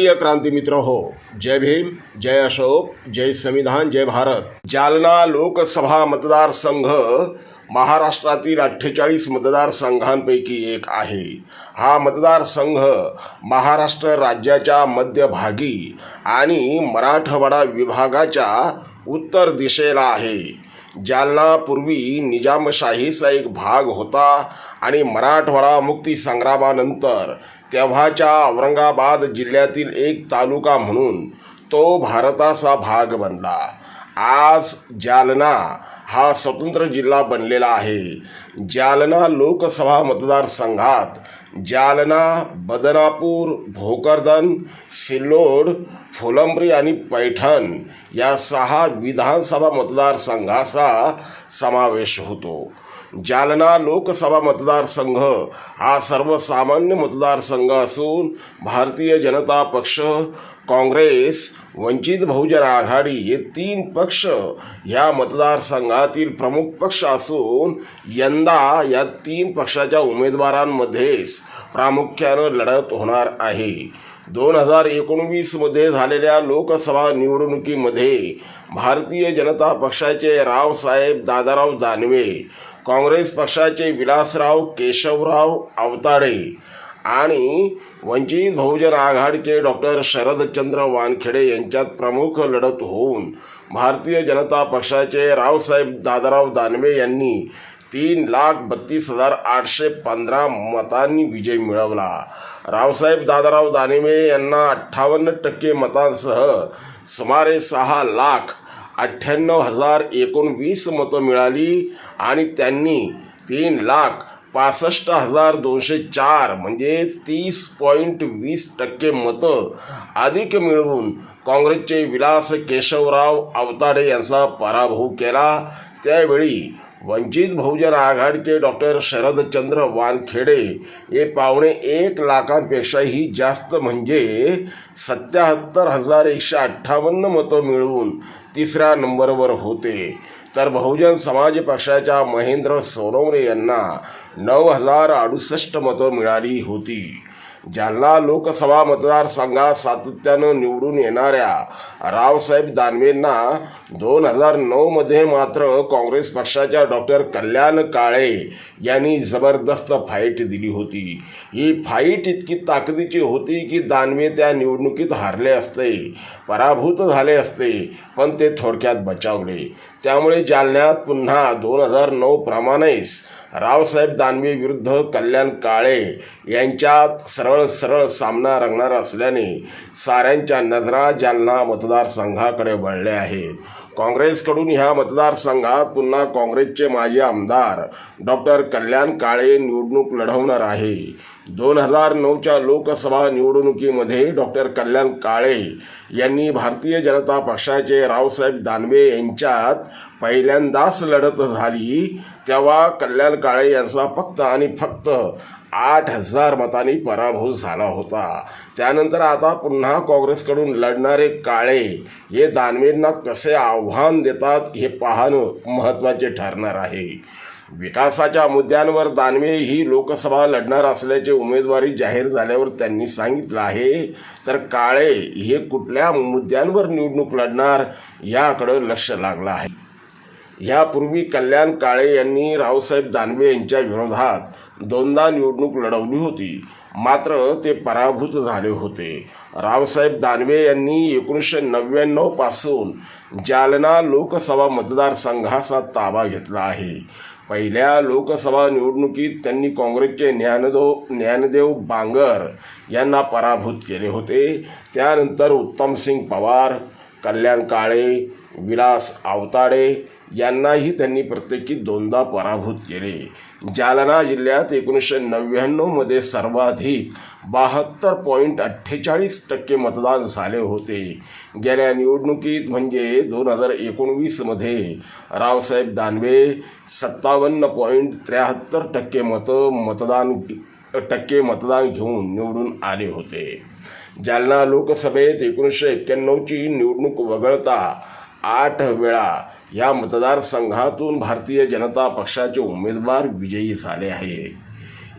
प्रिय क्रांती मित्र हो जय भीम जय अशोक जय संविधान जय भारत. जालना लोकसभा मतदारसंघ महाराष्ट्रातील अठ्ठेचाळीस मतदारसंघांपैकी एक आहे. हा मतदारसंघ महाराष्ट्र राज्याच्या मध्यभागी आणि मराठवाडा विभागाच्या उत्तर दिशेला आहे. जालना पूर्वी निजामशाहीचा एक भाग होता आणि मराठवाडा मुक्ती संग्रामानंतर तेव्हाच्या औरंगाबाद जिल्ह्यातील एक तालुका म्हणून तो भारताचा भाग बनला. आज जालना हा स्वतंत्र जिल्हा बनलेला आहे. जालना लोकसभा मतदारसंघात जालना बदनापूर भोकरदन सिल्लोड फुलंब्री आणि पैठण या सहा विधानसभा मतदारसंघाचा समावेश होतो. जालना लोकसभा मतदारसंघ हा सर्वसामान्य मतदारसंघ असून भारतीय जनता पक्ष काँग्रेस वंचित बहुजन आघाडी हे तीन पक्ष ह्या मतदारसंघातील प्रमुख पक्ष असून यंदा या तीन पक्षाच्या उमेदवारांमध्येच प्रामुख्यानं लढत होणार आहे. दोन हजार एकोणवीसमध्ये झालेल्या लोकसभा निवडणुकीमध्ये भारतीय जनता पक्षाचे रावसाहेब दादाराव दानवे काँग्रेस पक्षाचे विलासराव केशवराव आवताडे आणि वंचित बहुजन आघाडीचे डॉक्टर शरदचंद्र वानखेडे यांच्यात प्रमुख लढत होऊन भारतीय जनता पक्षाचे रावसाहेब दादाराव दानवे यांनी तीन लाख बत्तीस हजार आठशे पंधरा मतांनी विजय मिळवला. रावसाहेब दादाराव दानवे यांना अठ्ठावन्न टक्के मतांसह सुमारे सहा लाख अठ्ठ्याण्णव हजार एकोणवीस मतं मिळाली आणि त्यांनी तीन लाख पासष्ट हजार दोनशे चार म्हणजे तीस पॉईंट वीस टक्के मतं अधिक मिळवून काँग्रेसचे विलास केशवराव आवताडे यांचा पराभव केला. त्यावेळी वंचित बहुजन आघाडीचे डॉक्टर शरदचंद्र वानखेडे हे पावणे एक लाखांपेक्षाही जास्त म्हणजे सत्याहत्तर हजार एकशे अठ्ठावन्न मतं मिळवून तिसऱ्या नंबरवर होते. तर बहुजन समाज पक्षाच्या महेंद्र सोनवणे यांना नऊ हजार अडुसष्ट मतं मिळाली होती. जालना लोकसभा मतदारसंघात सातत्यानं निवडून येणाऱ्या रावसाहेब दानवेंना दोन हजार नऊमध्ये मात्र काँग्रेस पक्षाच्या डॉक्टर कल्याण काळे यांनी जबरदस्त फाईट दिली होती. ही फाईट इतकी ताकदीची होती की दानवे त्या निवडणुकीत हारले असते पराभूत झाले असते पण ते थोडक्यात बचावले. त्यामुळे जालन्यात पुन्हा दोन हजार नऊ प्रमाणेच रावसाहेब दानवे विरुद्ध कल्याण काळे यांच्यात सरळ सरळ सामना रंगणार असल्याने साऱ्यांच्या नजरा जालना मतदारसंघाकडे वळल्या आहेत. काँग्रेसकडून ह्या मतदारसंघात पुन्हा काँग्रेसचे माजी आमदार डॉक्टर कल्याण काळे निवडणूक लढवणार आहे. दोन हजार नऊच्या लोकसभा निवडणुकीमध्ये डॉक्टर कल्याण काळे यांनी भारतीय जनता पक्षाचे रावसाहेब दानवे यांच्यात पहिल्यांदाच लढत झाली. तेव्हा कल्याण काळे यांचा फक्त आणि फक्त आठ हजार मतांनी पराभव झाला होता. त्यानंतर आता पुन्हा काँग्रेसकडून लढणारे काळे हे दानवेंना कसे आव्हान देतात हे पाहणं महत्त्वाचे ठरणार आहे. विकासाच्या मुद्द्यांवर दानवे ही लोकसभा लढणार असल्याचे उमेदवारी जाहीर झाल्यावर त्यांनी सांगितलं आहे. तर काळे हे कुठल्या मुद्द्यांवर निवडणूक लढणार याकडं लक्ष लागलं आहे. ह्यापूर्वी कल्याण काळे यांनी रावसाहेब दानवे यांच्या विरोधात दोनदा निवडणूक लढवली होती. मात्र ते पराभूत झाले होते. रावसाहेब दानवे यांनी एकोणीसशे नव्याण्णवपासून जालना लोकसभा मतदारसंघाचा ताबा घेतला आहे. पहिल्या लोकसभा निवडणुकीत त्यांनी काँग्रेसचे ज्ञानदेव ज्ञानदेव बांगर यांना पराभूत केले होते. त्यानंतर उत्तमसिंग पवार कल्याण काळे विलास आवताडे यांनाही त्यांनी प्रत्येकी दोनदा पराभूत केले. जालना जिल्ह्यात एकोणीसशे नव्याण्णवमध्ये सर्वाधिक बहात्तर पॉईंट अठ्ठेचाळीस टक्के मतदान झाले होते. गेल्या निवडणुकीत म्हणजे दोन हजार एकोणवीसमध्ये रावसाहेब दानवे सत्तावन्न पॉईंट त्र्याहत्तर टक्के मतं मतदान टक्के मतदान घेऊन निवडून आले होते. जालना लोकसभेत एकोणीसशे एक्क्याण्णवची निवडणूक वगळता आठ वेळा या मतदारसंघातून भारतीय जनता पक्षाचे उमेदवार विजयी झाले आहे.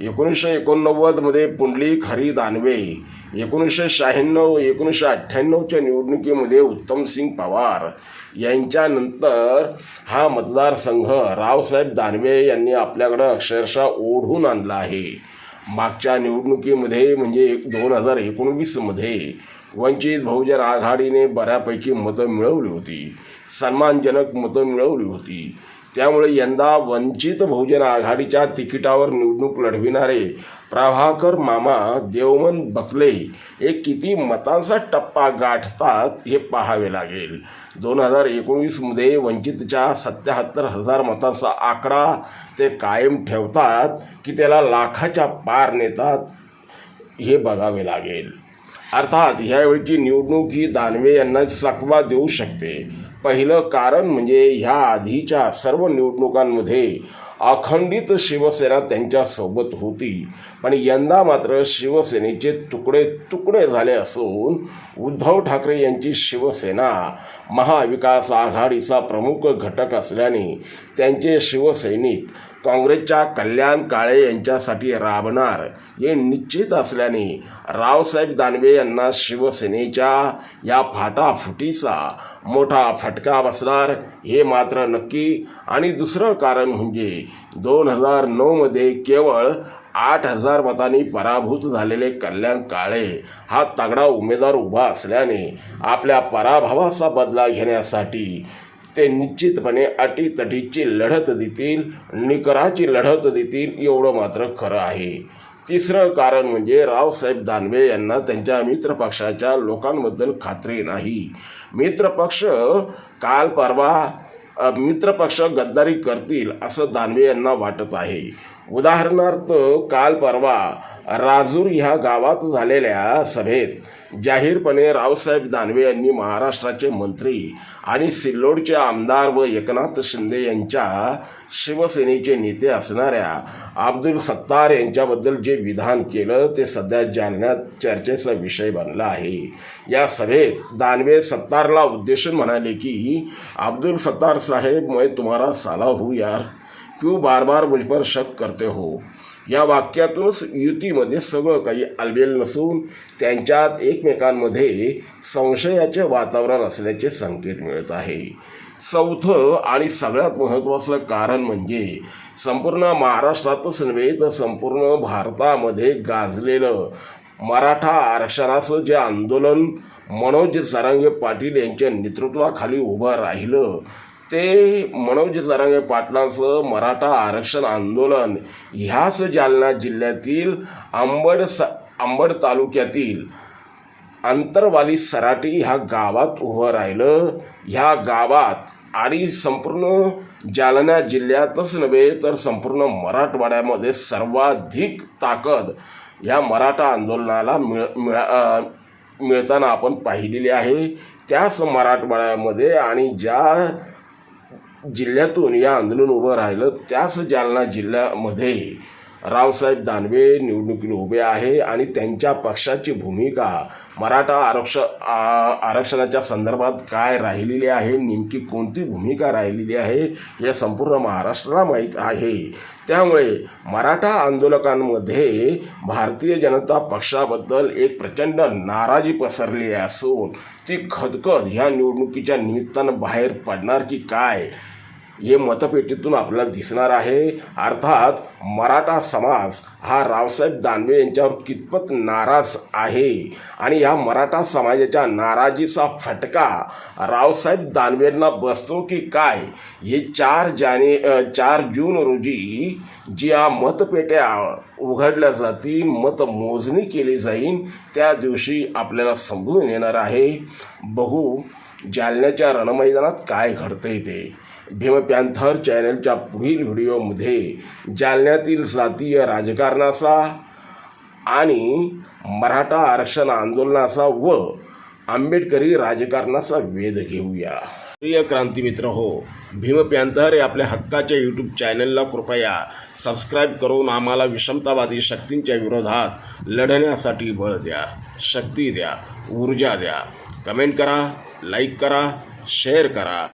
एकोणीसशे एकोणनव्वदमध्ये पुंडलिक हरी दानवे एकोणीसशे शहाण्णव एकोणीसशे अठ्ठ्याण्णवच्या निवडणुकीमध्ये उत्तमसिंग पवार यांच्यानंतर हा मतदारसंघ रावसाहेब दानवे यांनी आपल्याकडं अक्षरशः ओढून आणला आहे. मागच्या निवडणुकीमध्ये म्हणजे एक दोन हजार एकोणवीसमध्ये वंचित बहुजन आघाडीने बऱ्यापैकी मतं मिळवली होती. सन्मानजनक मतं मिळवली होती. त्यामुळे यंदा वंचित बहुजन आघाडीच्या तिकिटावर निवडणूक लढविणारे प्रभाकर मामा देवमन बकले हे किती मतांचा टप्पा गाठतात हे पाहावे लागेल. दोन हजार एकोणवीसमध्ये वंचितच्या सत्याहत्तर हजार मतांचा आकडा ते कायम ठेवतात की त्याला लाखाच्या पार नेतात हे बघावे लागेल. अर्थात ह्यावेळची निवडणूक ही दानवे यांना सकवा देऊ शकते. पहिलं कारण म्हणजे ह्या आधीच्या सर्व निवडणुकांमध्ये अखंडित शिवसेना त्यांच्यासोबत होती. पण यंदा मात्र शिवसेनेचे तुकडे तुकडे झाले असून उद्धव ठाकरे यांची शिवसेना महाविकास आघाडीचा प्रमुख घटक असल्याने त्यांचे शिवसैनिक काँग्रेसच्या कल्याण काळे यांच्यासाठी राबणार हे निश्चित असल्याने रावसाहेब दानवे यांना शिवसेनेच्या या फाटाफुटीचा मोठा फटका बसणार हे मात्र नक्की. आणि दुसरं कारण म्हणजे दोन हजार नऊमध्ये केवळ आठ हजार मतांनी पराभूत झालेले कल्याण काळे हा तगडा उमेदवार उभा असल्याने आपल्या पराभवाचा बदला घेण्यासाठी ते निश्चितपणे अटीतटीची लढत देतील निकराची लढत देतील एवढं मात्र खरं आहे. तिसरं कारण म्हणजे रावसाहेब दानवे यांना त्यांच्या मित्रपक्षाच्या लोकांबद्दल खात्री नाही. मित्रपक्ष काल परवा मित्रपक्ष गद्दारी करतील असं दानवे यांना वाटत आहे. उदाहरणार्थ काल परवा राजूर ह्या गावात झालेल्या सभेत जाहीरपणे रावसाहेब दानवे यांनी महाराष्ट्राचे मंत्री आणि सिल्लोडचे आमदार व एकनाथ शिंदे यांच्या शिवसेनेचे नेते असणाऱ्या अब्दुल सत्तार यांच्याबद्दल जे विधान केलं ते सध्या जालन्यात चर्चेचा विषय बनला आहे. या सभेत दानवे सत्तारला उद्देशून म्हणाले की अब्दुल सत्तार साहेब मैं तुम्हारा साला हू यार. क्यों बार बार मुझ पर शक करते हो? या वाक्यातूनच युतीमध्ये सगळं काही अलबेल नसून त्यांच्यात एकमेकांमध्ये संशयाचे वातावरण असल्याचे संकेत मिळत आहे. चौथं आणि सगळ्यात महत्त्वाचं कारण म्हणजे संपूर्ण महाराष्ट्रातच नव्हे तर संपूर्ण भारतामध्ये गाजलेलं मराठा आरक्षणाचं जे आंदोलन मनोज सारंगे पाटील यांच्या नेतृत्वाखाली उभं राहिलं ते मनोज जरांगे पाटलांचं मराठा आरक्षण आंदोलन ह्याच जालना जिल्ह्यातील आंबड स आंबड तालुक्यातील अंतरवाली सराटी ह्या गावात उभं राहिलं. ह्या गावात आणि संपूर्ण जालना जिल्ह्यातच नव्हे तर संपूर्ण मराठवाड्यामध्ये सर्वाधिक ताकद ह्या मराठा आंदोलनाला मिळ मिळा मिळताना आपण पाहिलेली आहे. त्याच मराठवाड्यामध्ये आणि ज्या जिल्ह्यातून या आंदोलन उभं राहिलं त्याच जालना जिल्ह्यामध्ये रावसाहेब दानवे निवडणुकीला उभे आहे आणि त्यांच्या पक्षाची भूमिका मराठा आरक्ष आरक्षणाच्या संदर्भात काय राहिलेली आहे नेमकी कोणती भूमिका राहिलेली आहे हे संपूर्ण महाराष्ट्राला माहीत आहे. त्यामुळे मराठा आंदोलकांमध्ये भारतीय जनता पक्षाबद्दल एक प्रचंड नाराजी पसरली असून ती खदखद ह्या निवडणुकीच्या निमित्तानं बाहेर पडणार की काय हे मतपेटीतून आपल्याला दिसणार आहे. अर्थात मराठा समाज हा रावसाहेब दानवे यांच्यावर कितपत नाराज आहे? आणि या मराठा समाजाच्या नाराजीचा फटका रावसाहेब दानवेंना बसतो की काय? हे चार जाने चार जून रोजी ज्या मतपेट्या उघडल्या जातील मतमोजणी केली जाईल त्या दिवशी आपल्याला समजून येणार आहे. बघू जालन्याच्या रणमैदानात काय घडतंय ते. भीम पॅन्थर चॅनलच्या पुढील व्हिडिओमध्ये जालन्यातील जातीय राजकारणाचा आणि मराठा आरक्षण आंदोलनाचा व आंबेडकरी राजकारणाचा वेध घेऊया. प्रिय क्रांती मित्र हो भीम हे आपल्या हक्काच्या यूट्यूब चॅनलला कृपया सबस्क्राईब करून आम्हाला विषमतावादी शक्तींच्या विरोधात लढण्यासाठी बळ द्या शक्ती द्या ऊर्जा द्या. कमेंट करा लाईक करा शेअर करा.